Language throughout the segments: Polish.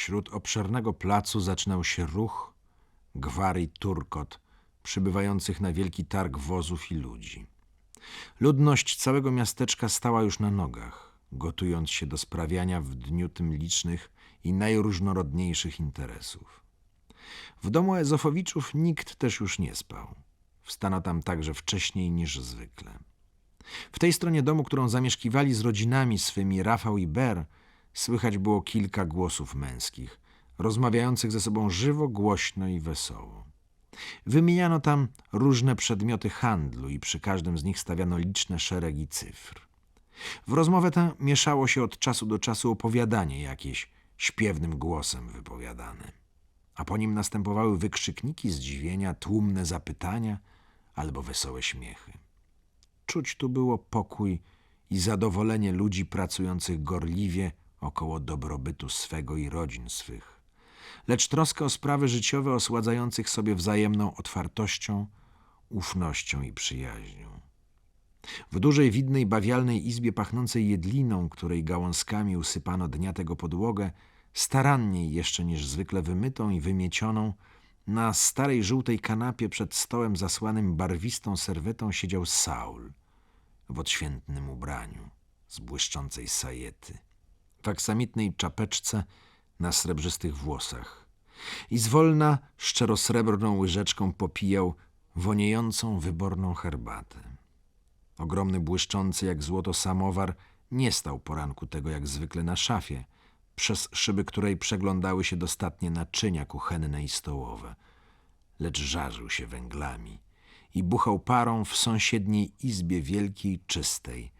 Wśród obszernego placu zaczynał się ruch, gwar i turkot przybywających na wielki targ wozów i ludzi. Ludność całego miasteczka stała już na nogach, gotując się do sprawiania w dniu tym licznych i najróżnorodniejszych interesów. W domu Ezofowiczów nikt też już nie spał. Wstano tam także wcześniej niż zwykle. W tej stronie domu, którą zamieszkiwali z rodzinami swymi Rafał i Ber, słychać było kilka głosów męskich, rozmawiających ze sobą żywo, głośno i wesoło. Wymieniano tam różne przedmioty handlu i przy każdym z nich stawiano liczne szeregi cyfr. W rozmowę tę mieszało się od czasu do czasu opowiadanie jakieś śpiewnym głosem wypowiadane, a po nim następowały wykrzykniki zdziwienia, tłumne zapytania albo wesołe śmiechy. Czuć tu było pokój i zadowolenie ludzi pracujących gorliwie około dobrobytu swego i rodzin swych, lecz troskę o sprawy życiowe osładzających sobie wzajemną otwartością, ufnością i przyjaźnią. W dużej widnej bawialnej izbie pachnącej jedliną, której gałązkami usypano dnia tego podłogę, staranniej jeszcze niż zwykle wymytą i wymiecioną, na starej żółtej kanapie przed stołem zasłanym barwistą serwetą siedział Saul w odświętnym ubraniu z błyszczącej sajety, w aksamitnej czapeczce na srebrzystych włosach i zwolna szczerosrebrną łyżeczką popijał woniejącą wyborną herbatę. Ogromny błyszczący jak złoto samowar nie stał poranku tego jak zwykle na szafie, przez szyby której przeglądały się dostatnie naczynia kuchenne i stołowe, lecz żarzył się węglami i buchał parą w sąsiedniej izbie wielkiej, czystej,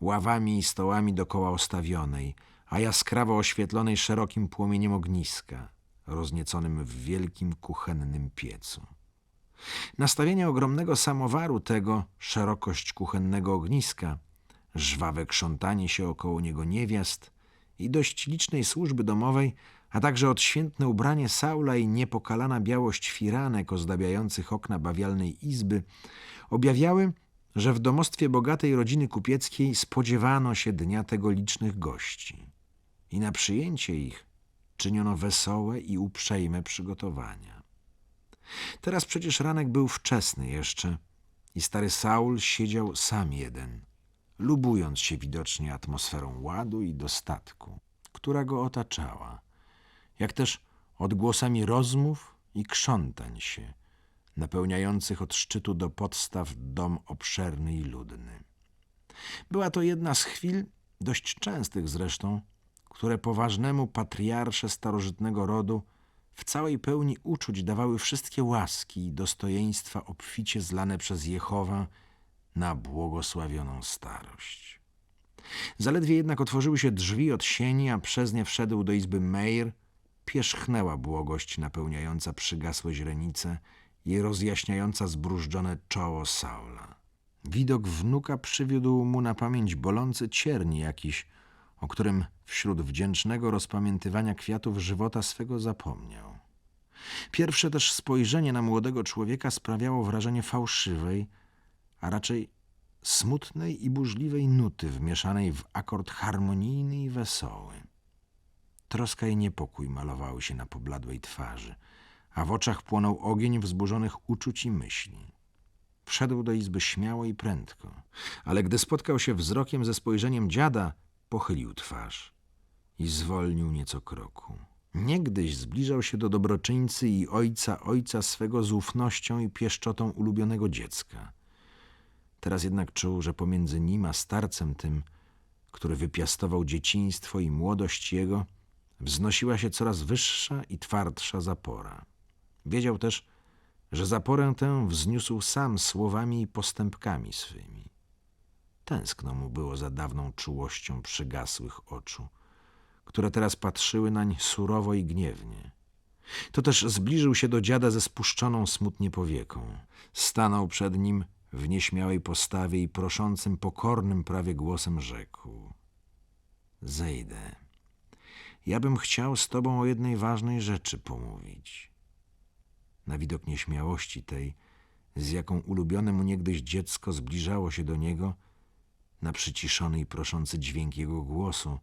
ławami i stołami dokoła ostawionej, a jaskrawo oświetlonej szerokim płomieniem ogniska, roznieconym w wielkim kuchennym piecu. Nastawienie ogromnego samowaru tego, szerokość kuchennego ogniska, żwawe krzątanie się około niego niewiast i dość licznej służby domowej, a także odświętne ubranie Saula i niepokalana białość firanek ozdabiających okna bawialnej izby objawiały, że w domostwie bogatej rodziny kupieckiej spodziewano się dnia tego licznych gości i na przyjęcie ich czyniono wesołe i uprzejme przygotowania. Teraz przecież ranek był wczesny jeszcze i stary Saul siedział sam jeden, lubując się widocznie atmosferą ładu i dostatku, która go otaczała, jak też odgłosami rozmów i krzątań się, napełniających od szczytu do podstaw dom obszerny i ludny. Była to jedna z chwil, dość częstych zresztą, które poważnemu patriarsze starożytnego rodu w całej pełni uczuć dawały wszystkie łaski i dostojeństwa obficie zlane przez Jehowa na błogosławioną starość. Zaledwie jednak otworzyły się drzwi od sieni, a przez nie wszedł do izby Meir, pierzchnęła błogość napełniająca przygasłe źrenice i rozjaśniająca zbrużdżone czoło Saula. Widok wnuka przywiódł mu na pamięć bolący cierni jakiś, o którym wśród wdzięcznego rozpamiętywania kwiatów żywota swego zapomniał. Pierwsze też spojrzenie na młodego człowieka sprawiało wrażenie fałszywej, a raczej smutnej i burzliwej nuty wmieszanej w akord harmonijny i wesoły. Troska i niepokój malowały się na pobladłej twarzy, a w oczach płonął ogień wzburzonych uczuć i myśli. Wszedł do izby śmiało i prędko, ale gdy spotkał się wzrokiem ze spojrzeniem dziada, pochylił twarz i zwolnił nieco kroku. Niegdyś zbliżał się do dobroczyńcy i ojca ojca swego z ufnością i pieszczotą ulubionego dziecka. Teraz jednak czuł, że pomiędzy nim a starcem tym, który wypiastował dzieciństwo i młodość jego, wznosiła się coraz wyższa i twardsza zapora. Wiedział też, że zaporę tę wzniósł sam słowami i postępkami swymi. Tęskno mu było za dawną czułością przygasłych oczu, które teraz patrzyły nań surowo i gniewnie. To też zbliżył się do dziada ze spuszczoną smutnie powieką. Stanął przed nim w nieśmiałej postawie i proszącym, pokornym prawie głosem rzekł. Zejdę. Ja bym chciał z tobą o jednej ważnej rzeczy pomówić. Na widok nieśmiałości tej, z jaką ulubione mu niegdyś dziecko zbliżało się do niego, na przyciszony i proszący dźwięk jego głosu,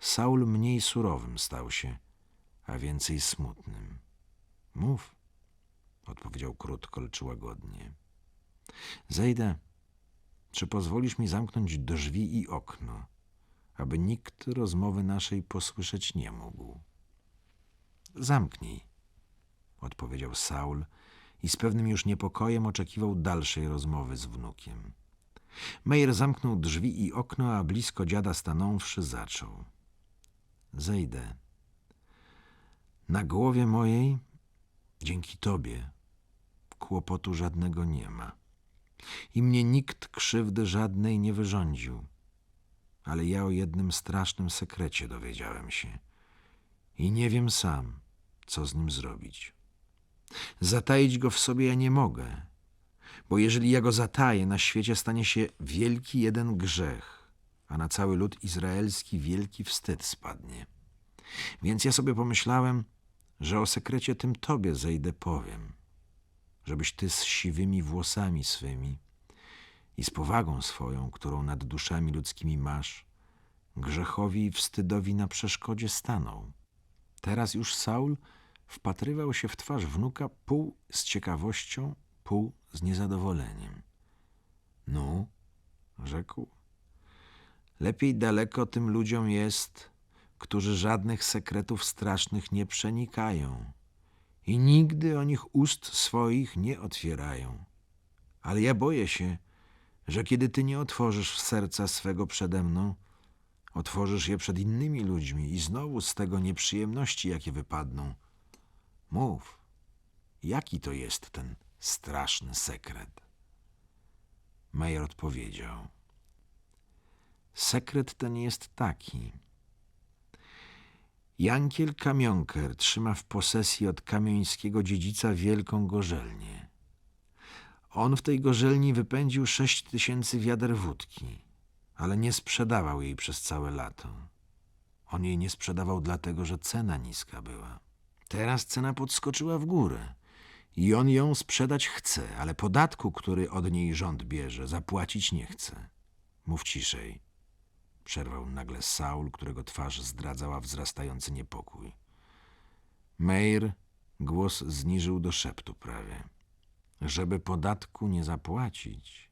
Saul mniej surowym stał się, a więcej smutnym. Mów, odpowiedział krótko, lecz łagodnie. Zejdę. Czy pozwolisz mi zamknąć drzwi i okno, aby nikt rozmowy naszej posłyszeć nie mógł? Zamknij, odpowiedział Saul i z pewnym już niepokojem oczekiwał dalszej rozmowy z wnukiem. Mejer zamknął drzwi i okno, a blisko dziada stanąwszy zaczął. Zejdę. Na głowie mojej, dzięki tobie, kłopotu żadnego nie ma. I mnie nikt krzywdy żadnej nie wyrządził. Ale ja o jednym strasznym sekrecie dowiedziałem się. I nie wiem sam, co z nim zrobić. Zataić go w sobie ja nie mogę, bo jeżeli ja go zataję, na świecie stanie się wielki jeden grzech, a na cały lud izraelski wielki wstyd spadnie. Więc ja sobie pomyślałem, że o sekrecie tym tobie zejdę powiem, żebyś ty z siwymi włosami swymi i z powagą swoją, którą nad duszami ludzkimi masz, grzechowi i wstydowi na przeszkodzie stanął. Teraz już Saul wpatrywał się w twarz wnuka pół z ciekawością, pół z niezadowoleniem. No, rzekł, lepiej daleko tym ludziom jest, którzy żadnych sekretów strasznych nie przenikają i nigdy o nich ust swoich nie otwierają. Ale ja boję się, że kiedy ty nie otworzysz serca swego przede mną, otworzysz je przed innymi ludźmi i znowu z tego nieprzyjemności, jakie wypadną. Mów, jaki to jest ten straszny sekret? Major odpowiedział. Sekret ten jest taki. Jankiel Kamionker trzyma w posesji od kamiońskiego dziedzica wielką gorzelnię. On w tej gorzelni wypędził sześć tysięcy wiader wódki, ale nie sprzedawał jej przez całe lato. On jej nie sprzedawał dlatego, że cena niska była. Teraz cena podskoczyła w górę i on ją sprzedać chce, ale podatku, który od niej rząd bierze, zapłacić nie chce. Mów ciszej. Przerwał nagle Saul, którego twarz zdradzała wzrastający niepokój. Meir głos zniżył do szeptu prawie. Żeby podatku nie zapłacić,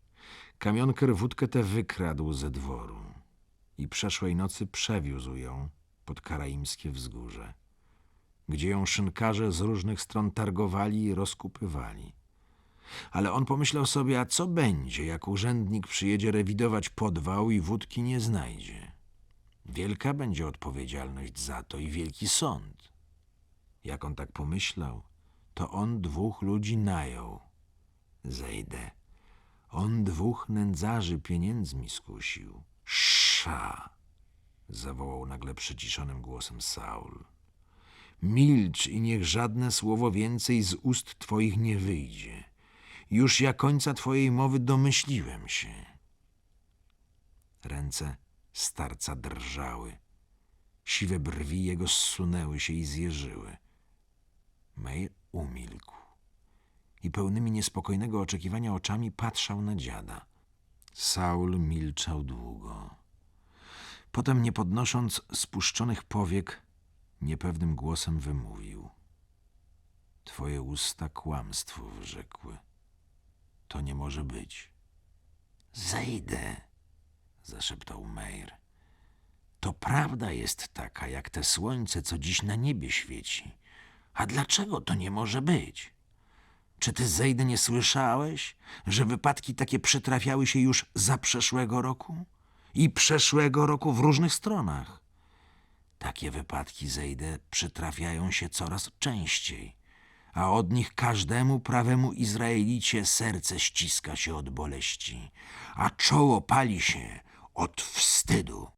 kamionker wódkę tę wykradł ze dworu i przeszłej nocy przewiózł ją pod karaimskie wzgórze, gdzie ją szynkarze z różnych stron targowali i rozkupywali. Ale on pomyślał sobie, a co będzie, jak urzędnik przyjedzie rewidować podwał i wódki nie znajdzie? Wielka będzie odpowiedzialność za to i wielki sąd. Jak on tak pomyślał, to on dwóch ludzi najął. Zejdę. On dwóch nędzarzy pieniędzmi skusił. Sza! zawołał nagle przyciszonym głosem Saul. Milcz i niech żadne słowo więcej z ust twoich nie wyjdzie. Już ja końca twojej mowy domyśliłem się. Ręce starca drżały. Siwe brwi jego zsunęły się i zjeżyły. Mej umilkł i pełnymi niespokojnego oczekiwania oczami patrzał na dziada. Saul milczał długo. Potem, nie podnosząc spuszczonych powiek, niepewnym głosem wymówił. Twoje usta kłamstwo wyrzekły. To nie może być. Zejdę, zaszeptał Meir. To prawda jest taka, jak te słońce, co dziś na niebie świeci. A dlaczego to nie może być? Czy ty, Zejdę, nie słyszałeś, że wypadki takie przytrafiały się już za przeszłego roku? I przeszłego roku w różnych stronach. Takie wypadki, Zejdę, przytrafiają się coraz częściej, a od nich każdemu prawemu Izraelicie serce ściska się od boleści, a czoło pali się od wstydu.